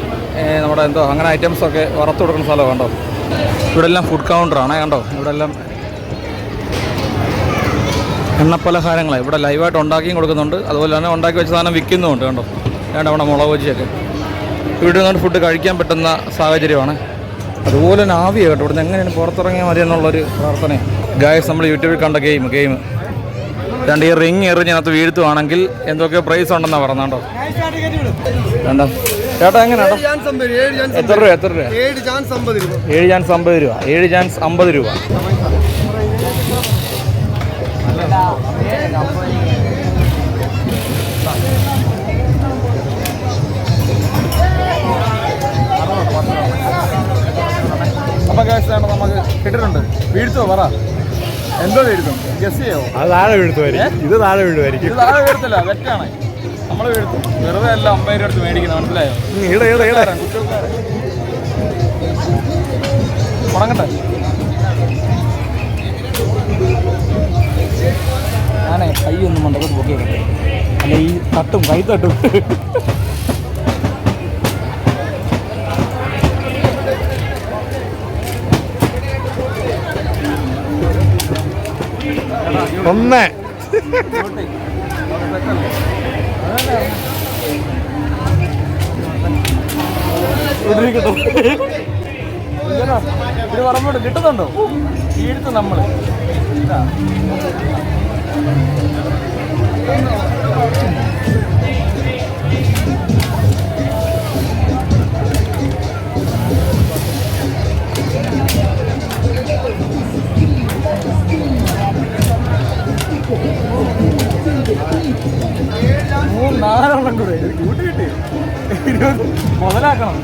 നമ്മുടെ എന്തോ അങ്ങനെ ഐറ്റംസൊക്കെ വറുത്തു കൊടുക്കുന്ന സ്ഥലം കണ്ടോ. ഇവിടെ എല്ലാം ഫുഡ് കൗണ്ടറാണ് കണ്ടോ. ഇവിടെ എല്ലാം എണ്ണപ്പലഹാരങ്ങളാണ് ഇവിടെ ലൈവായിട്ട് ഉണ്ടാക്കിയും കൊടുക്കുന്നുണ്ട്. അതുപോലെ തന്നെ ഉണ്ടാക്കി വെച്ച സാധനം വിൽക്കുന്നുമുണ്ട് കണ്ടോ. വേണ്ട നമ്മുടെ മുളക് ബജിയൊക്കെ. ഇവിടെ നിന്നുകൊണ്ട് ഫുഡ് കഴിക്കാൻ പറ്റുന്ന സാഹചര്യമാണ്. അതുപോലെ തന്നെ ആവിയാണ് കേട്ടോ. ഇവിടുന്ന് എങ്ങനെയാണ് പുറത്തിറങ്ങിയാൽ മതി എന്നുള്ളൊരു പ്രാർത്ഥനയാണ് ഗായസ് നമ്മൾ യൂട്യൂബിൽ കണ്ട ഗെയിം ഗെയിം രണ്ട് ഈ റിങ് എറിഞ്ഞതിനകത്ത് വീഴ്ത്തുവാണെങ്കിൽ എന്തൊക്കെ പ്രൈസ് ഉണ്ടെന്നാ പറഞ്ഞോ വേണ്ട. ചേട്ടാ ചാൻസ് ചാൻസ് എത്ര രൂപ എത്ര രൂപ? ഏഴ് ചാൻസ് അമ്പത് രൂപ. ഏഴ് ചാൻസ് അമ്പത് രൂപ. ഏഴ് ചാൻസ് അമ്പത് രൂപ. അപ്പൊ കേസ് നമുക്ക് കിട്ടിയിട്ടുണ്ട്. വീഴ്ത്തോ പറ. എന്തോ വീഴ്ത്തും ഗസ് ചെയ്യോ? അത് താഴെ വീഴ്ത്തുമായിരിക്കും. ഇത് താഴെ വീഴുമായിരിക്കും. ഇത് താഴെ വീഴ്ത്തില്ല വെറ്റാണ് നമ്മൾ വീഴ്ത്തും. വെറുതെ അല്ല അമ്പതിന്റെ അടുത്ത് മേടിക്കുന്നത് മനസ്സിലായോ? ഈട ഈട ഈട കുറ്റക്കാരൻ. തുടങ്ങട്ടെ ഞാനേ കൈ ഒന്നും മണ്ടക്കോട്ട് പൊക്കി അല്ല ഈ തട്ടും കൈ ഒന്ന്. ഇത് പറമ്പോട്ട് കിട്ടുന്നുണ്ടോ? ഈടുത്ത് നമ്മൾ മൂന്ന് നാലെണ്ണം കൂടെ. കൂട്ടിയിട്ട് കൂട്ടി ഇരുപത് മുതലാക്കണം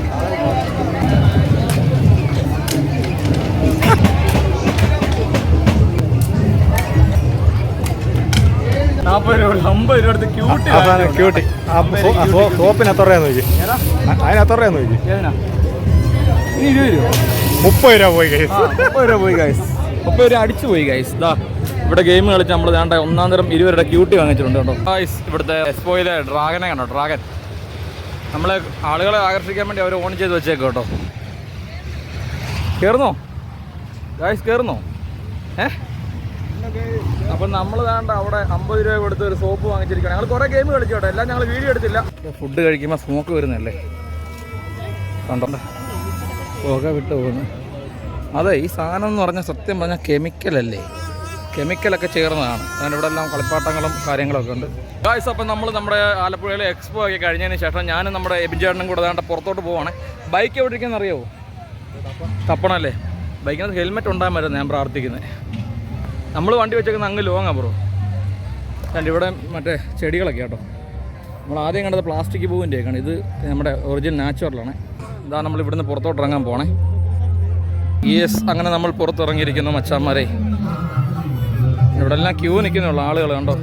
ക്യൂട്ടി സോപ്പിന് എത്ര രൂപയെന്ന് ചോദിച്ചു അതിന് എത്ര രൂപയെന്ന് രൂപ. മുപ്പത് രൂപ പോയി കഴിച്ചു മുപ്പത് രൂപ പോയി ഗൈസ് മുപ്പത് രൂപ അടിച്ചു പോയി ഗൈസ് ഇതാ ഇവിടെ ഗെയിം കളിച്ച് നമ്മൾ ഞാൻ ഒന്നാം തരം ഇരുവരുടെ ക്യൂട്ടി വാങ്ങിച്ചിട്ടുണ്ട് കേട്ടോ. ഇവിടുത്തെ എക്സ്പോയിലെ ഡ്രാഗനെ കണ്ടോ? ഡ്രാഗൻ. നമ്മളെ ആളുകളെ ആകർഷിക്കാൻ വേണ്ടി അവർ ഓൺ ചെയ്ത് വെച്ചേക്കും കേട്ടോ. കയറുന്നോ ഗായ്സ് കയറുന്നോ ഏ? അപ്പം നമ്മൾ വേണ്ട അവിടെ അമ്പത് രൂപ കൊടുത്ത് ഒരു സോപ്പ് വാങ്ങിച്ചിരിക്കണം ഞങ്ങൾ കുറേ ഗെയിം കളിച്ചു കേട്ടോ. എല്ലാം ഞങ്ങൾ വീഡിയോ എടുത്തില്ല. ഫുഡ് കഴിക്കുമ്പോൾ സ്മോക്ക് വരുന്നല്ലേ കണ്ടോ? വിട്ട് പോകുന്നു. അതെ ഈ സാധനം എന്ന് പറഞ്ഞാൽ സത്യം പറഞ്ഞാൽ കെമിക്കലല്ലേ കെമിക്കലൊക്കെ ചേർന്നതാണ്. അതിന് ഇവിടെ എല്ലാം കളിപ്പാട്ടങ്ങളും കാര്യങ്ങളൊക്കെ ഉണ്ട്. ഗായ്സ് അപ്പം നമ്മൾ നമ്മുടെ ആലപ്പുഴയിലെ എക്സ്പോ ഒക്കെ കഴിഞ്ഞതിന് ശേഷം ഞാനും നമ്മുടെ എബിചേട്ടനും കൂടെ വേണ്ട പുറത്തോട്ട് പോവാണ്. ബൈക്ക് എവിടെ ഇരിക്കുന്ന അറിയാവോ? തപ്പണല്ലേ? ബൈക്കിനകത്ത് ഹെൽമെറ്റ് ഉണ്ടാകാൻ ഞാൻ പ്രാർത്ഥിക്കുന്നത് നമ്മൾ വണ്ടി വെച്ചേക്കുന്ന അങ്ങ് ലോങ്ങാ ബ്രോ കണ്ട് ഇവിടെ മറ്റേ ചെടികളൊക്കെ കേട്ടോ നമ്മൾ ആദ്യം കണ്ടത് പ്ലാസ്റ്റിക് പൂവിന്റെയൊക്കെയാണ്. ഇത് നമ്മുടെ ഒറിജിനൽ നാച്ചുറലാണ് ഇതാ നമ്മൾ ഇവിടുന്ന് പുറത്തോട്ട് ഇറങ്ങാൻ പോണേ. യെസ് അങ്ങനെ നമ്മൾ പുറത്തിറങ്ങിയിരിക്കുന്നു മച്ചാന്മാരെ. ഇവിടെ എല്ലാം ക്യൂ നിൽക്കുന്നുള്ളൂ ആളുകൾ കണ്ടോ?